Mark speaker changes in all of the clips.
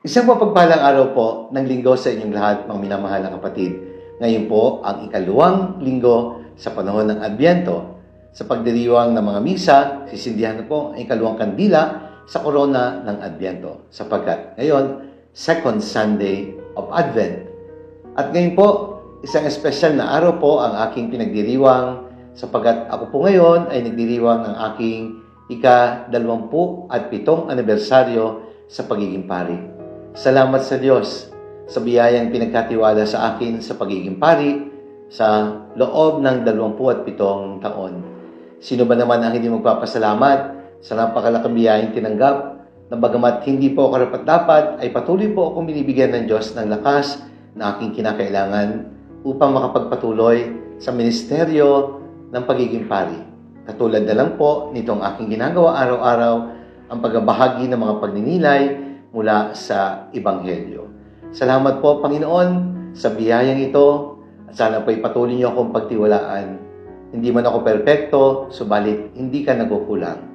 Speaker 1: Isang mapagpalang araw po ng linggo sa inyong lahat, mga minamahal na kapatid. Ngayon po ang ikaluwang linggo sa panahon ng Adbyento. Sa pagdiriwang ng mga misa, sisindihan na po ang ikaluwang kandila sa korona ng Adbyento. Sapagkat ngayon, second Sunday of Advent. At ngayon po, isang espesyal na araw po ang aking pinagdiriwang sapagkat ako po ngayon ay nagdiriwang ng aking ika-dalawampu at pitong anibersaryo sa pagiging pari. Salamat sa Diyos sa biyayang pinagkatiwala sa akin sa pagiging pari sa loob ng dalawampu at pitong taon. Sino ba naman ang hindi magpapasalamat sa napakalakang biyayang tinanggap na bagamat hindi po karapat-dapat ay patuloy po akong binibigyan ng Diyos ng lakas na aking kinakailangan upang makapagpatuloy sa ministeryo ng pagiging pari. Katulad na lang po nitong aking ginagawa araw-araw ang pagbabahagi ng mga pagninilay mula sa Ebanghelyo. Salamat po, Panginoon, sa biyayang ito at sana po patuloy niyo akong pagtiwalaan. Hindi man ako perpekto, subalit hindi ka nagkukulang.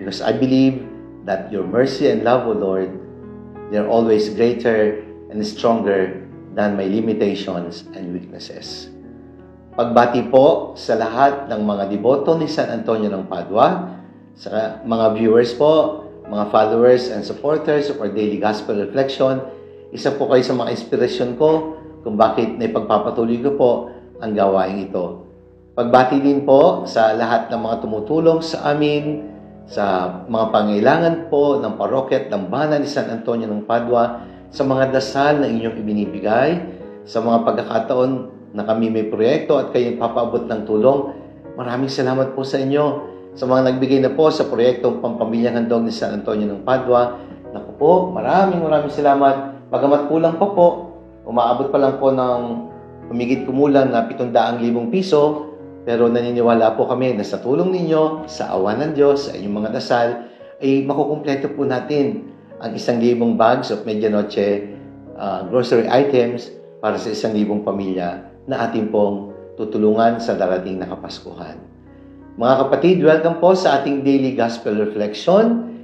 Speaker 1: Because I believe that your mercy and love, O Lord, they're always greater and stronger than my limitations and weaknesses. Pagbati po sa lahat ng mga deboto ni San Antonio ng Padua, sa mga viewers po, mga followers and supporters of our daily gospel reflection, isa po kayo sa mga inspirasyon ko kung bakit naipagpapatuloy ko po ang gawain ito. Pagbati din po sa lahat ng mga tumutulong sa amin, sa mga pangailangan po ng parokya at dambana ni San Antonio ng Padua, sa mga dasal na inyong ibinibigay, sa mga pagkakataon na kami may proyekto at kayo papaabot ng tulong. Maraming salamat po sa inyo. Sa mga nagbigay na po sa proyektong Pampamilyang Handog ni San Antonio ng Padua. Naku po, maraming maraming salamat. Bagamat kulang pa po, umaabot pa lang po ng humigit kumulang na 700,000 piso, pero naniniwala po kami na sa tulong ninyo, sa awa ng Diyos, sa inyong mga dasal, ay makukumpleto po natin ang isang libong bags of medianoche uh, grocery items para sa isang libong pamilya na ating pong tutulungan sa darating na Kapaskuhan. Mga kapatid, welcome po sa ating Daily Gospel Reflection,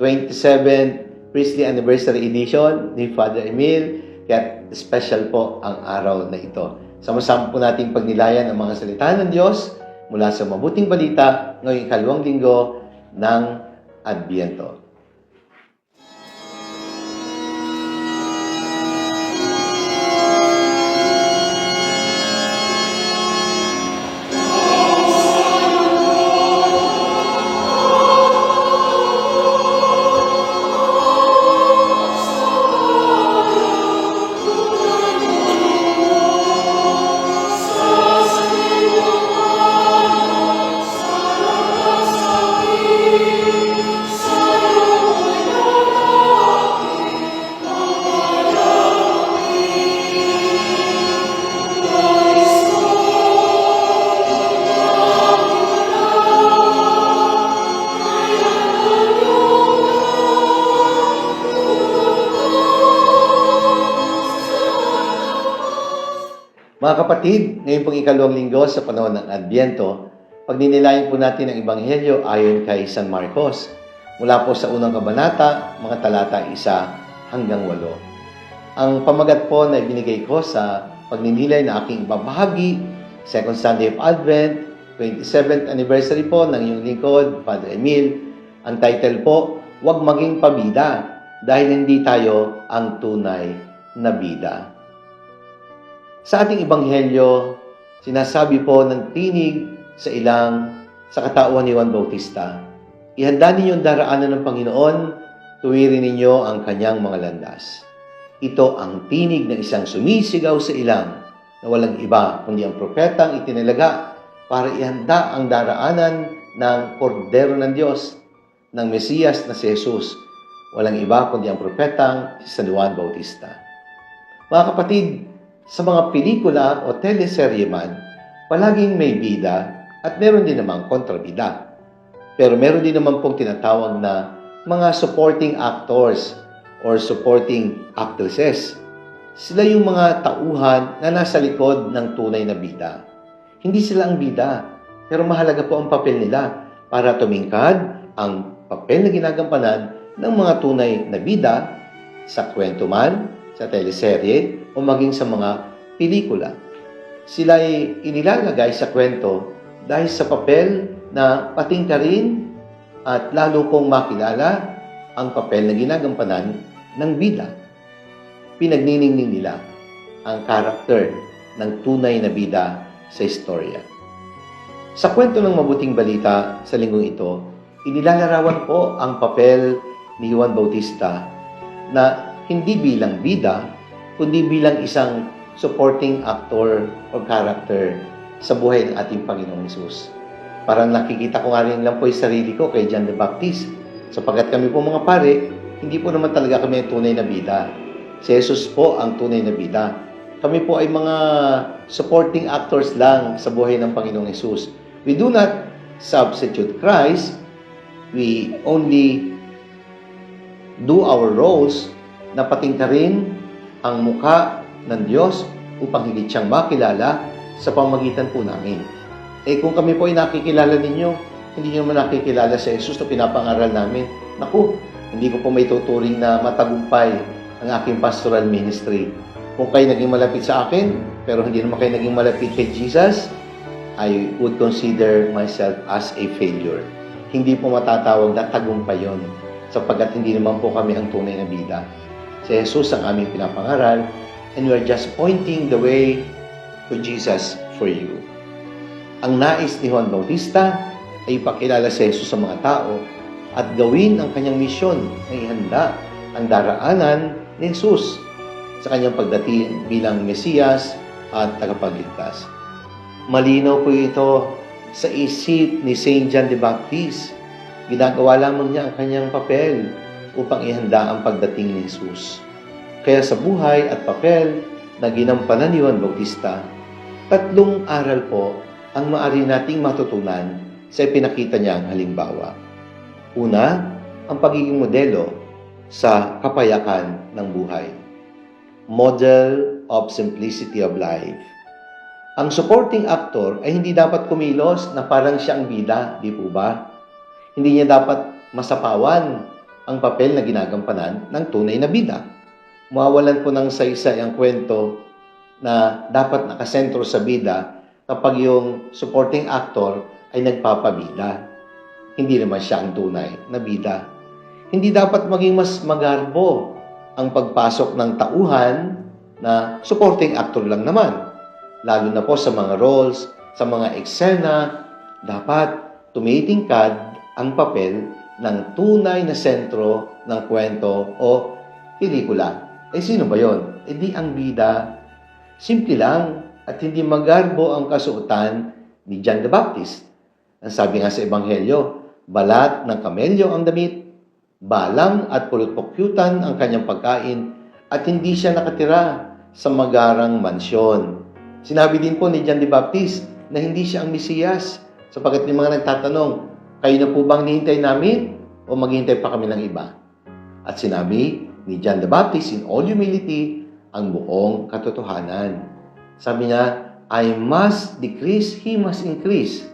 Speaker 1: 27th Priestly Anniversary Edition ni Father Emil. Kaya special po ang araw na ito. Sama-sama po nating pagnilayan ang mga salita ng Diyos mula sa mabuting balita ngayong kalawang linggo ng Adviento. Mga kapatid, ngayon pong ikalawang linggo sa panahon ng Adviento, pagninilayan po natin ang Ebanghelyo ayon kay San Marcos. Mula po sa unang kabanata, mga talata isa hanggang walo. Ang pamagat po na ibinigay ko sa pagninilay na aking babahagi, Second Sunday of Advent, 27th anniversary po ng iyong lingkod, Father Emil. Ang title po, Huwag Maging Pabida dahil hindi tayo ang tunay na bida. Sa ating ebanghelyo, sinasabi po ng tinig sa ilang sa katauhan ni Juan Bautista, Ihanda ninyo ang daraanan ng Panginoon, tuwirin ninyo ang kanyang mga landas. Ito ang tinig ng isang sumisigaw sa ilang na walang iba kundi ang propetang itinalaga para ihanda ang daraanan ng kordero ng Diyos, ng Mesiyas na si Jesus. Walang iba kundi ang propetang si San Juan Bautista. Mga kapatid, sa mga pelikula o teleserye man, palaging may bida at meron din namang kontrabida. Pero meron din naman pong tinatawag na mga supporting actors or supporting actresses. Sila yung mga tauhan na nasa likod ng tunay na bida. Hindi sila ang bida, pero mahalaga po ang papel nila para tumingkad ang papel na ginagampanan ng mga tunay na bida sa kwento man, sa teleserye, o maging sa mga pelikula. Sila ay inilalagay sa kwento dahil sa papel na patingkarin at lalo kong makilala ang papel na ginagampanan ng bida. Pinagniningning nila ang karakter ng tunay na bida sa istorya. Sa kwento ng mabuting balita sa linggong ito, inilalarawan ko ang papel ni Juan Bautista na hindi bilang bida, kundi bilang isang supporting actor or character sa buhay ng ating Panginoong Yesus. Parang nakikita ko nga rin lang po yung sarili ko kay John the Baptist. Sapagkat kami po mga pare, hindi po naman talaga kami tunay na bida. Si Jesus po ang tunay na bida. Kami po ay mga supporting actors lang sa buhay ng Panginoong Yesus. We do not substitute Christ. We only do our roles na patingkarin ang muka ng Diyos upang higit siyang makilala sa pamagitan po namin. Eh kung kami po ay nakikilala ninyo, hindi nyo naman nakikilala sa Jesus na pinapangaral namin, naku, hindi ko po may tuturing na matagumpay ang aking pastoral ministry. Kung kayo naging malapit sa akin, pero hindi naman kayo naging malapit kay Jesus, I would consider myself as a failure. Hindi po matatawag na tagumpay yun, sapagkat hindi naman po kami ang tunay na bida. Si Jesus ang aming pinapangaral, and we are just pointing the way to Jesus for you. Ang nais ni Juan Bautista ay ipakilala si Jesus sa mga tao at gawin ang kanyang misyon na ihanda ang daraanan ni Jesus sa kanyang pagdating bilang Mesiyas at tagapagligtas. Malinaw po ito sa isip ni Saint John the Baptist. Ginagawa lamang niya ang kanyang papel upang ihanda ang pagdating ni Jesus. Kaya sa buhay at papel na ginampanan ni Juan Bautista, tatlong aral po ang maari nating matutunan sa ipinakita niyang halimbawa. Una, ang pagiging modelo sa kapayakan ng buhay. Model of simplicity of life. Ang supporting actor ay hindi dapat kumilos na parang siya ang bida, di po ba? Hindi niya dapat masapawan ang papel na ginagampanan ng tunay na bida. Mawawalan po ng saysay ang kwento na dapat nakasentro sa bida kapag yung supporting actor ay nagpapabida. Hindi naman siya ang tunay na bida. Hindi dapat maging mas magarbo ang pagpasok ng tauhan na supporting actor lang naman. Lalo na po sa mga roles, sa mga eksena, dapat tumitingkad ang papel ng tunay na sentro ng kwento o pelikula. Eh sino ba yon? Eh di ang bida. Simple lang at hindi magarbo ang kasuotan ni John the Baptist. Ang sabi nga sa Ebanghelyo, balat ng kamelyo ang damit, balang at pulot-pukyutan ang kanyang pagkain, at hindi siya nakatira sa magarang mansyon. Sinabi din po ni John the Baptist na hindi siya ang Mesiyas, sapagkat may mga nagtatanong, kayo na po bang nihintay namin o maghihintay pa kami ng iba? At sinabi ni John the Baptist in all humility ang buong katotohanan. Sabi niya, I must decrease, He must increase.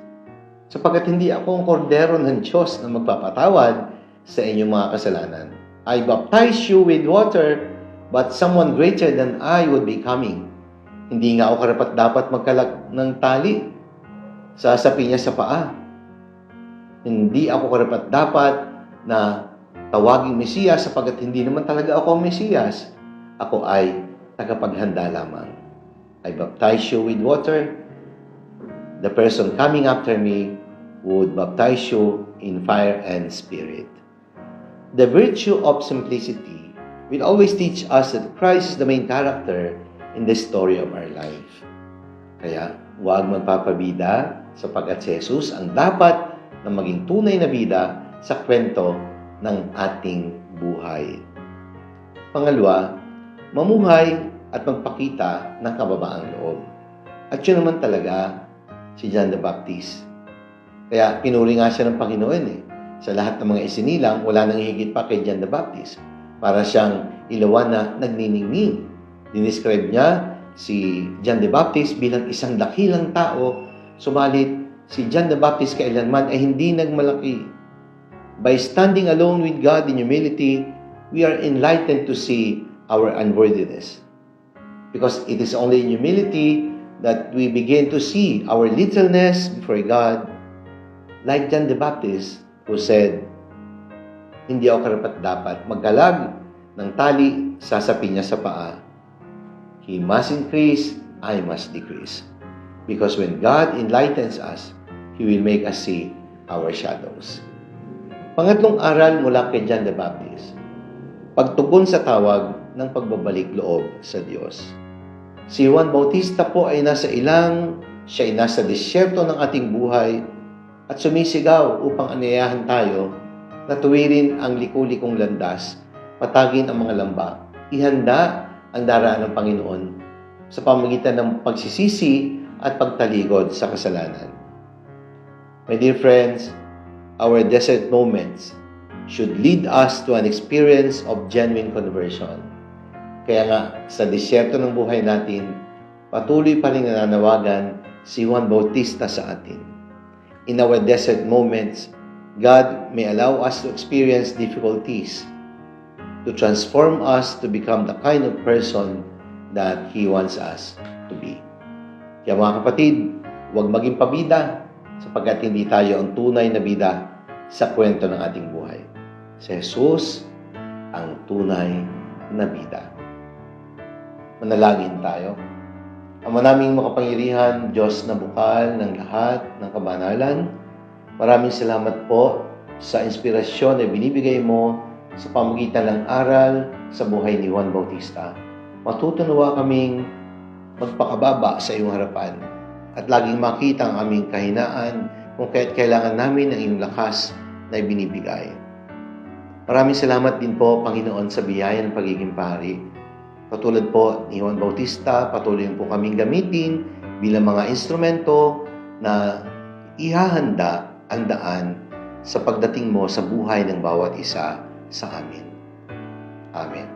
Speaker 1: Sapagkat hindi ako ang kordero ng Diyos na magpapatawad sa inyong mga kasalanan. I baptize you with water, but someone greater than I would be coming. Hindi nga ako karapat dapat magkalak ng tali sa sapi niya sa paa. Hindi ako karapat dapat na tawaging Mesiyas sapagkat hindi naman talaga ako ang Mesiyas. Ako ay tagapaghanda lamang. I baptize you with water. The person coming after me would baptize you in fire and spirit. The virtue of simplicity will always teach us that Christ is the main character in the story of our life. Kaya, huwag magpapabida sapagkat si Jesus ang dapat na maging tunay na bida sa kwento ng ating buhay. Pangalawa, mamuhay at magpakita ng kababaang loob. At yun naman talaga si John the Baptist. Kaya pinuri nga siya ng Panginoon eh. Sa lahat ng mga isinilang, wala nang higit pa kay John the Baptist. Para siyang ilawan na nagniningning. Dinescribe niya si John the Baptist bilang isang dakilang tao, subalit si John the Baptist kailanman ay hindi nagmalaki. By standing alone with God in humility, we are enlightened to see our unworthiness. Because it is only in humility that we begin to see our littleness before God, like John the Baptist, who said, Hindi ako karapat-dapat maggalag ng tali sasapin niya sa paa. He must increase, I must decrease. Because when God enlightens us, He will make us see our shadows. Pangatlong aral mula kay John the Baptist, pagtugon sa tawag ng pagbabalik loob sa Diyos. Si Juan Bautista po ay nasa ilang, siya ay nasa disyerto ng ating buhay at sumisigaw upang anayahan tayo na tuwirin ang likulikong landas, patagin ang mga lamba, ihanda ang daraan ng Panginoon sa pamagitan ng pagsisisi at pagtaligod sa kasalanan. My dear friends, our desert moments should lead us to an experience of genuine conversion. Kaya nga, sa disyerto ng buhay natin, patuloy pa rin nananawagan si Juan Bautista sa atin. In our desert moments, God may allow us to experience difficulties to transform us to become the kind of person that He wants us to be. Kaya mga kapatid, huwag maging pabida sapagkat hindi tayo ang tunay na bida sa kwento ng ating buhay. Si Jesus ang tunay na bida. Manalangin tayo. Ama naming makapangyarihan, Diyos na bukal ng lahat ng kabanalan, maraming salamat po sa inspirasyon na binibigay mo sa pamagitan ng aral sa buhay ni Juan Bautista. Matutunawa kaming magpakababa sa iyong harapan at laging makita ang aming kahinaan kung kaya't kailangan namin ng iyong lakas na ibinibigay. Maraming salamat din po, Panginoon, sa biyaya ng pagiging pari. Katulad po ni Juan Bautista, patuloy po kaming gamitin bilang mga instrumento na ihahanda ang daan sa pagdating mo sa buhay ng bawat isa sa amin. Amen.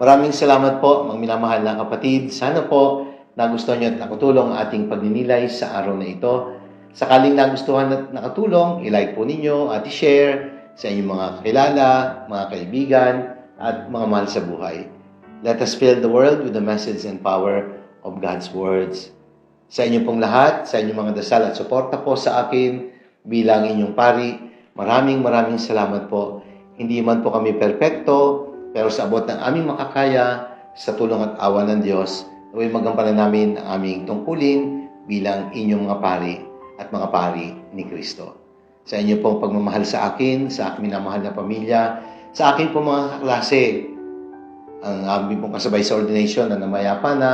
Speaker 1: Maraming salamat po, mga minamahal na kapatid. Sana po nagustuhan niyo at nakatulong ang ating pagninilay sa araw na ito. Sakaling nagustuhan at nakatulong, ilike po ninyo at i-share sa inyong mga kakilala, mga kaibigan, at mga mahal sa buhay. Let us fill the world with the message and power of God's words. Sa inyo pong lahat, sa inyong mga dasal at suporta po sa akin bilang inyong pari, maraming maraming salamat po. Hindi man po kami perpekto, pero sa abot ng aming makakaya, sa tulong at awa ng Diyos, naway magampanan namin ang aming tungkulin bilang inyong mga pari at mga pari ni Kristo. Sa inyo pong pagmamahal sa akin, sa aking minamahal na pamilya, sa akin pong mga klase, ang aming pong kasabay sa ordination na namayapa na,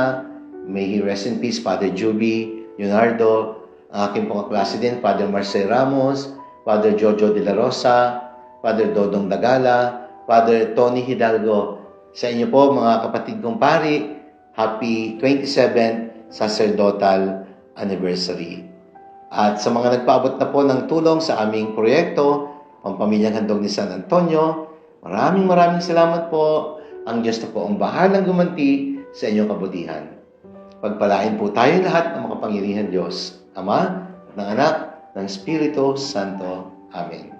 Speaker 1: may he rest in peace, Father Juby, Leonardo, ang aking pong klase din, Father Marcel Ramos, Father Jojo de la Rosa, Father Dodong Dagala, Father Tony Hidalgo. Sa inyo po, mga kapatid kong pari, happy 27th sacerdotal anniversary. At sa mga nagpaabot na po ng tulong sa aming proyekto, Pampamilyang Handog ni San Antonio, maraming maraming salamat po. Ang Diyos na po ang bahalang gumanti sa inyong kabutihan. Pagpalain po tayo lahat ng makapangyarihan Diyos, Ama, ng Anak, ng Espiritu Santo. Amen.